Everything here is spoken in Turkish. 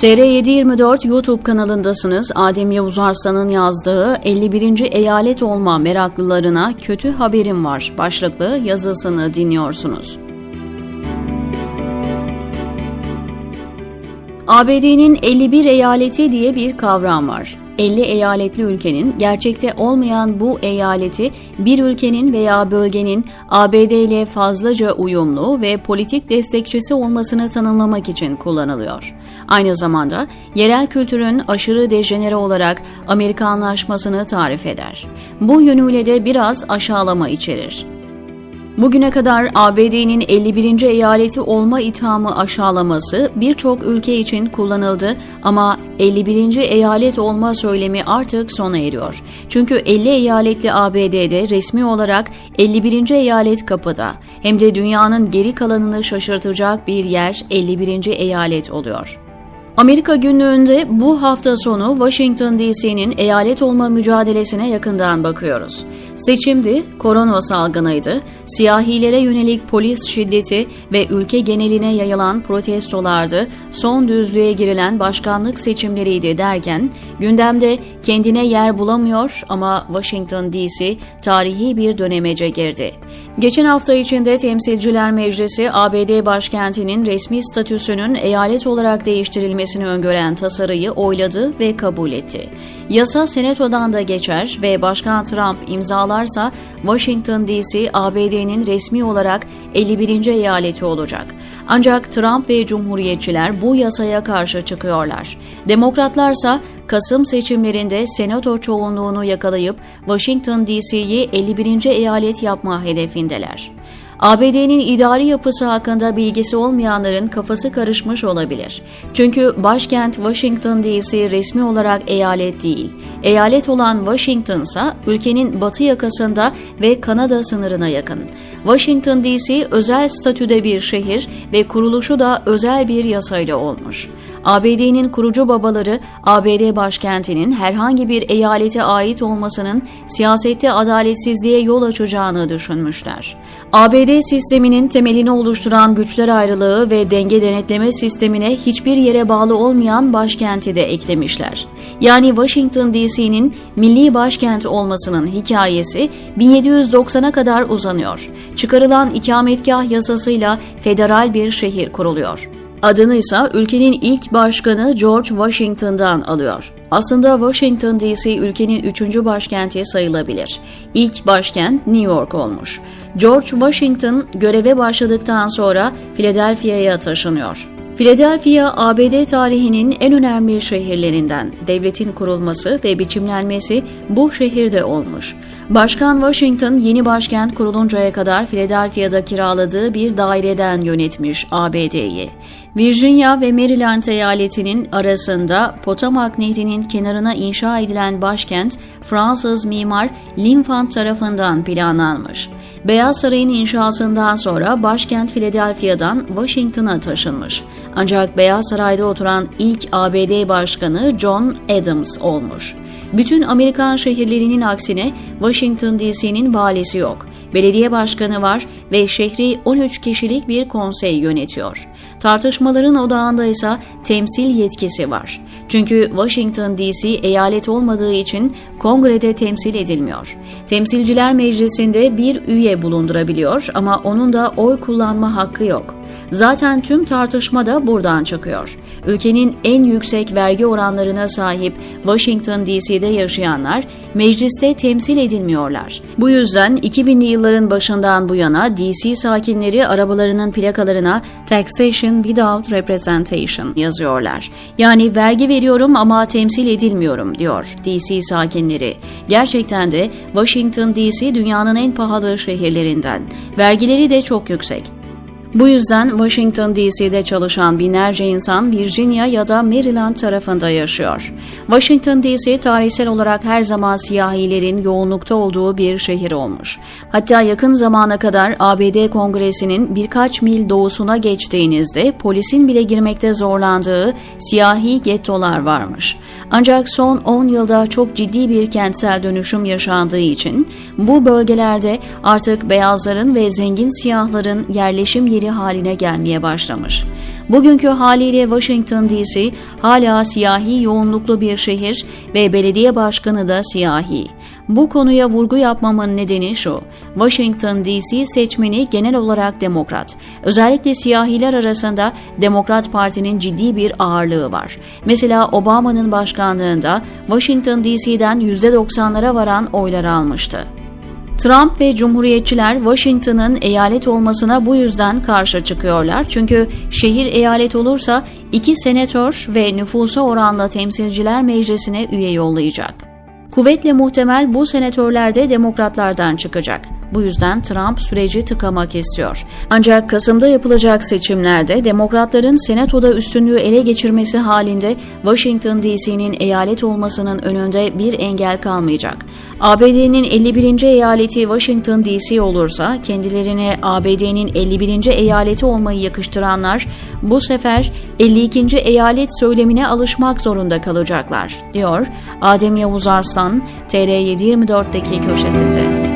TR724 YouTube kanalındasınız. Adem Yavuz Arslan'ın yazdığı 51. eyalet olma meraklılarına kötü haberim var başlıklı yazısını dinliyorsunuz. ABD'nin 51 eyaleti diye bir kavram var. 50 eyaletli ülkenin gerçekte olmayan bu eyaleti bir ülkenin veya bölgenin ABD ile fazlaca uyumlu ve politik destekçisi olmasını tanımlamak için kullanılıyor. Aynı zamanda yerel kültürün aşırı dejenere olarak Amerikanlaşmasını tarif eder. Bu yönüyle de biraz aşağılama içerir. Bugüne kadar ABD'nin 51. eyaleti olma ithamı aşağılaması birçok ülke için kullanıldı ama 51. eyalet olma söylemi artık sona eriyor. Çünkü 50 eyaletli ABD'de resmi olarak 51. eyalet kapıda. Hem de dünyanın geri kalanını şaşırtacak bir yer 51. eyalet oluyor. Amerika günlüğünde bu hafta sonu Washington DC'nin eyalet olma mücadelesine yakından bakıyoruz. Seçimdi, korona salgınıydı, siyahilere yönelik polis şiddeti ve ülke geneline yayılan protestolardı, son düzlüğe girilen başkanlık seçimleriydi derken gündemde kendine yer bulamıyor ama Washington DC tarihi bir dönemece girdi. Geçen hafta içinde Temsilciler Meclisi ABD başkentinin resmi statüsünün eyalet olarak değiştirilmesini öngören tasarıyı oyladı ve kabul etti. Yasa Senato'dan da geçer ve Başkan Trump imzalarsa Washington DC ABD'nin resmi olarak 51. eyaleti olacak. Ancak Trump ve Cumhuriyetçiler bu yasaya karşı çıkıyorlar. Demokratlarsa Kasım seçimlerinde Senato çoğunluğunu yakalayıp Washington DC'yi 51. eyalet yapma hedefindeler. ABD'nin idari yapısı hakkında bilgisi olmayanların kafası karışmış olabilir. Çünkü başkent Washington DC resmi olarak eyalet değil. Eyalet olan Washington ise ülkenin batı yakasında ve Kanada sınırına yakın. Washington DC özel statüde bir şehir ve kuruluşu da özel bir yasayla olmuş. ABD'nin kurucu babaları ABD başkentinin herhangi bir eyalete ait olmasının siyasette adaletsizliğe yol açacağını düşünmüşler. ABD sisteminin temelini oluşturan güçler ayrılığı ve denge denetleme sistemine hiçbir yere bağlı olmayan başkenti de eklemişler. Yani Washington DC'nin milli başkent olmasının hikayesi 1790'a kadar uzanıyor. Çıkarılan ikametgah yasasıyla federal bir şehir kuruluyor. Adını ise ülkenin ilk başkanı George Washington'dan alıyor. Aslında Washington DC ülkenin üçüncü başkenti sayılabilir. İlk başkent New York olmuş. George Washington göreve başladıktan sonra Philadelphia'ya taşınıyor. Philadelphia, ABD tarihinin en önemli şehirlerinden. Devletin kurulması ve biçimlenmesi bu şehirde olmuş. Başkan Washington yeni başkent kuruluncaya kadar Philadelphia'da kiraladığı bir daireden yönetmiş ABD'yi. Virginia ve Maryland eyaletinin arasında Potomac Nehri'nin kenarına inşa edilen başkent Fransız mimar Linfant tarafından planlanmış. Beyaz Saray'ın inşasından sonra başkent Philadelphia'dan Washington'a taşınmış. Ancak Beyaz Saray'da oturan ilk ABD başkanı John Adams olmuş. Bütün Amerikan şehirlerinin aksine Washington DC'nin valisi yok. Belediye başkanı var ve şehri 13 kişilik bir konsey yönetiyor. Tartışmaların odağında ise temsil yetkisi var. Çünkü Washington DC eyalet olmadığı için kongrede temsil edilmiyor. Temsilciler Meclisi'nde bir üye bulundurabiliyor ama onun da oy kullanma hakkı yok. Zaten tüm tartışma da buradan çıkıyor. Ülkenin en yüksek vergi oranlarına sahip Washington DC'de yaşayanlar mecliste temsil edilmiyorlar. Bu yüzden 2000'li yılların başından bu yana DC sakinleri arabalarının plakalarına Taxation Without Representation yazıyorlar. Yani vergi veriyorum ama temsil edilmiyorum diyor DC sakinleri. Gerçekten de Washington DC dünyanın en pahalı şehirlerinden. Vergileri de çok yüksek. Bu yüzden Washington DC'de çalışan binlerce insan Virginia ya da Maryland tarafında yaşıyor. Washington DC tarihsel olarak her zaman siyahilerin yoğunlukta olduğu bir şehir olmuş. Hatta yakın zamana kadar ABD Kongresi'nin birkaç mil doğusuna geçtiğinizde polisin bile girmekte zorlandığı siyahi gettolar varmış. Ancak son 10 yılda çok ciddi bir kentsel dönüşüm yaşandığı için bu bölgelerde artık beyazların ve zengin siyahların yerleşim yeri biri haline gelmeye başlamış. Bugünkü haliyle Washington DC hala siyahi yoğunluklu bir şehir ve belediye başkanı da siyahi. Bu konuya vurgu yapmamın nedeni şu. Washington DC seçmeni genel olarak demokrat. Özellikle siyahiler arasında Demokrat Parti'nin ciddi bir ağırlığı var. Mesela Obama'nın başkanlığında Washington DC'den %90'lara varan oylar almıştı. Trump ve Cumhuriyetçiler Washington'ın eyalet olmasına bu yüzden karşı çıkıyorlar. Çünkü şehir eyalet olursa iki senatör ve nüfusa oranla temsilciler meclisine üye yollayacak. Kuvvetle muhtemel bu senatörler de demokratlardan çıkacak. Bu yüzden Trump süreci tıkamak istiyor. Ancak Kasım'da yapılacak seçimlerde demokratların senatoda üstünlüğü ele geçirmesi halinde Washington DC'nin eyalet olmasının önünde bir engel kalmayacak. ABD'nin 51. eyaleti Washington DC olursa kendilerine ABD'nin 51. eyaleti olmayı yakıştıranlar bu sefer 52. eyalet söylemine alışmak zorunda kalacaklar, diyor Adem Yavuz Arslan TR724'deki köşesinde.